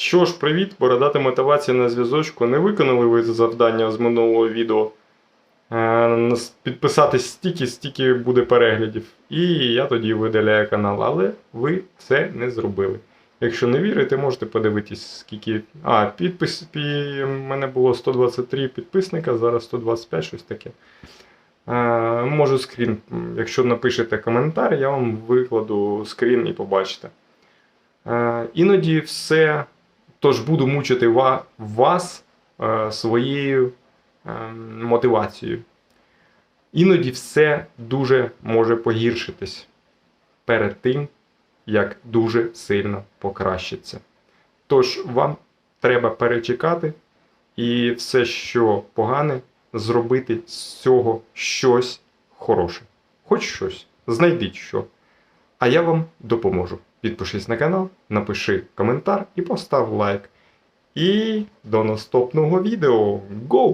Що ж, привіт, бородата мотивація на зв'язочку. Не виконали ви завдання з минулого відео. Е, Підписатись стільки, стільки буде переглядів. І я тоді видаляю канал. Але ви це не зробили. Якщо не вірите, можете подивитись, скільки. А, підпис. пі- У мене було 123 підписника, зараз 125, щось таке. Е, Можу скрін. Якщо напишете коментар, я вам викладу скрін і побачите. Е, Іноді все. Тож буду мучити вас е, своєю е, мотивацією. Іноді все дуже може погіршитись перед тим, як дуже сильно покращиться. Тож вам треба перечекати і все, що погане, зробити з цього щось хороше. Хоч щось. Знайдіть що. А я вам допоможу. Підпишись на канал, напиши коментар і постав лайк. І до наступного відео. Go!